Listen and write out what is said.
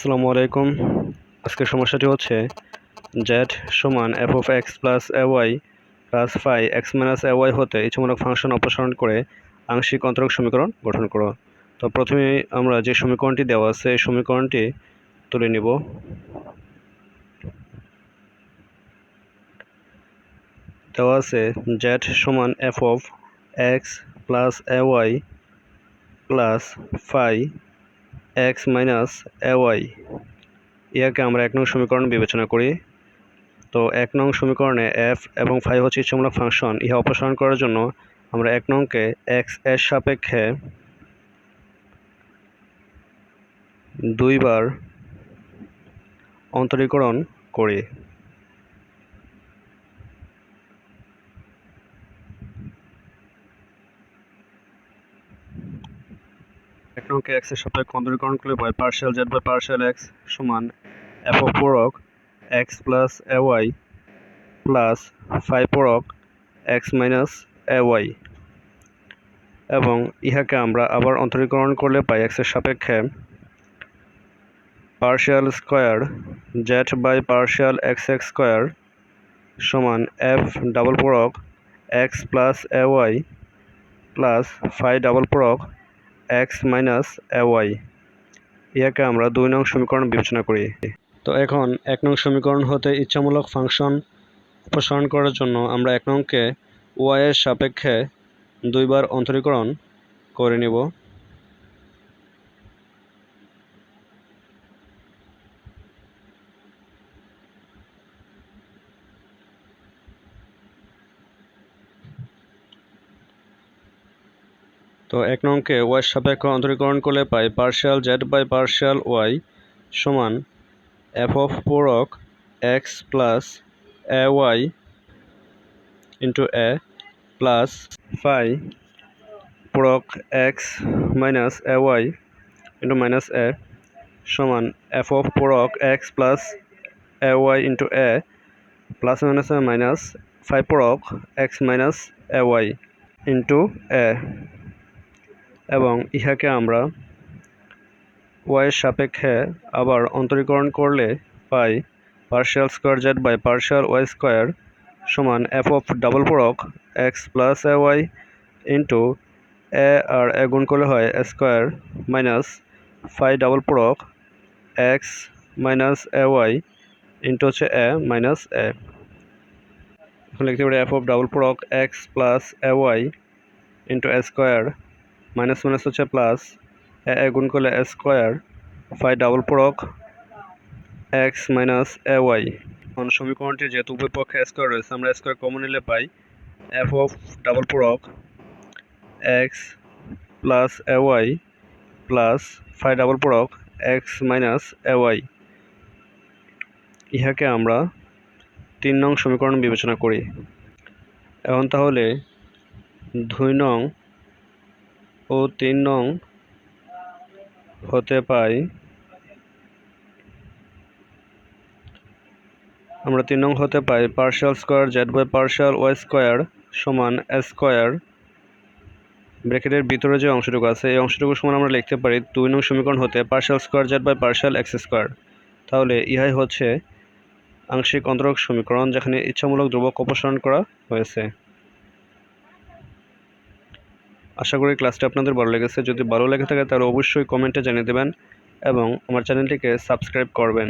আসসালামু আলাইকুম। আজকের সমস্যাটি হচ্ছে জেড সমান F of X plus Y plus phi X minus Y হতে ইচ্ছামূলক ফাংশন অপসারণ করে আংশিক অন্তরক সমীকরণ গঠন করো। তো প্রথমে আমরা যে সমীকরণটি দেওয়া আছে, এই সমীকরণটি তুলে নিব। দেওয়া আছে জেড সমান F of X plus Y plus phi X minus Y ইয়াকে আমরা এক নং সমীকরণ বিবেচনা করি। তো এক নং সমীকরণে এফ এবং ফাই হচ্ছে ইচ্ছামূলক ফাংশন, ইহা অপসারণ করার জন্য আমরা এক নংকে এক্সের সাপেক্ষে দুইবার অন্তরীকরণ করি। এক নংকে এক্সের সাপেক্ষে অন্তরীকরণ করলে পাই partial Z by partial X সমান এফ অফ পূরক X plus A Y plus five পূরক এক্স মাইনাস এ ওয়াই এবং ইহাকে আমরা আবার অন্তরীকরণ করলে পাই এক্সের সাপেক্ষে partial square Z by partial X X square সমান এফ ডাবল পূরক X plus A Y plus five double পূরক এক্স মাইনাস ওয়াই। ইয়াকে আমরা দুই নং সমীকরণ বিবেচনা করি। তো এখন এক নং সমীকরণ হতে ইচ্ছামূলক ফাংশন উপসারণ করার জন্য আমরা এক নংকে ওয়াই এর সাপেক্ষে দুইবার অন্তরীকরণ করে নিব। তো এক নংকে ওয়াই সাপেক্ষ অন্তরীকরণ করলে পাই partial Z by partial Y সমান এফ অফ পূরক X plus A Y into A plus phi পূরক X minus A Y into minus A সমান এফ অফ পূরক X plus A Y into A plus minus minus five পূরক X minus A Y into A এবং ইহাকে আমরা ওয়াইয়ের সাপেক্ষে আবার অন্তরীকরণ করলে পাই partial square Z by partial Y square সমান এফ অফ ডাবল পূরক X plus A Y into A R A গুণ করলে হয় স্কোয়ার মাইনাস ফাইভ ডাবল পূরক X minus A Y into হচ্ছে এ মাইনাস এ এখন লিখতে পারি এফ অফ ডাবল পূরক X plus A Y into A square minus minus হচ্ছে প্লাস এ এ গুণ করলে এ স্কোয়ার ফাইভ ডাবল পূরক এক্স মাইনাস এ ওয়াই। এখন সমীকরণটি যেহেতু উভয় পক্ষে স্কোয়ার রয়েছে, আমরা স্কোয়ার কমন নিলে পাই এফ অফ ডাবল পূরক X plus A Y plus five double পূরক এক্স মাইনাস এ ওয়াই। ইহাকে আমরা তিন নং সমীকরণ বিবেচনা করি। এখন তাহলে দুই নং ও তিন নং হতে পাই। আমরা তিন নং হতে পাই partial square Z by partial Y square সমান স্কোয়ার ব্র্যাকেটের ভিতরে যে অংশটুকু আছে, এই অংশটুকু সমান আমরা লিখতে পারি দুই নং সমীকরণ হতে partial square Z by partial X square তাহলে ইহাই হচ্ছে আংশিক অন্তরক সমীকরণ যেখানে ইচ্ছামূলক ধ্রুবক অপসারণ করা হয়েছে। আশা করি ক্লাসটি আপনাদের ভালো লেগেছে। যদি ভালো লেগে থাকে তাহলে অবশ্যই কমেন্টে জানিয়ে দেবেন এবং আমার চ্যানেলটিকে সাবস্ক্রাইব করবেন।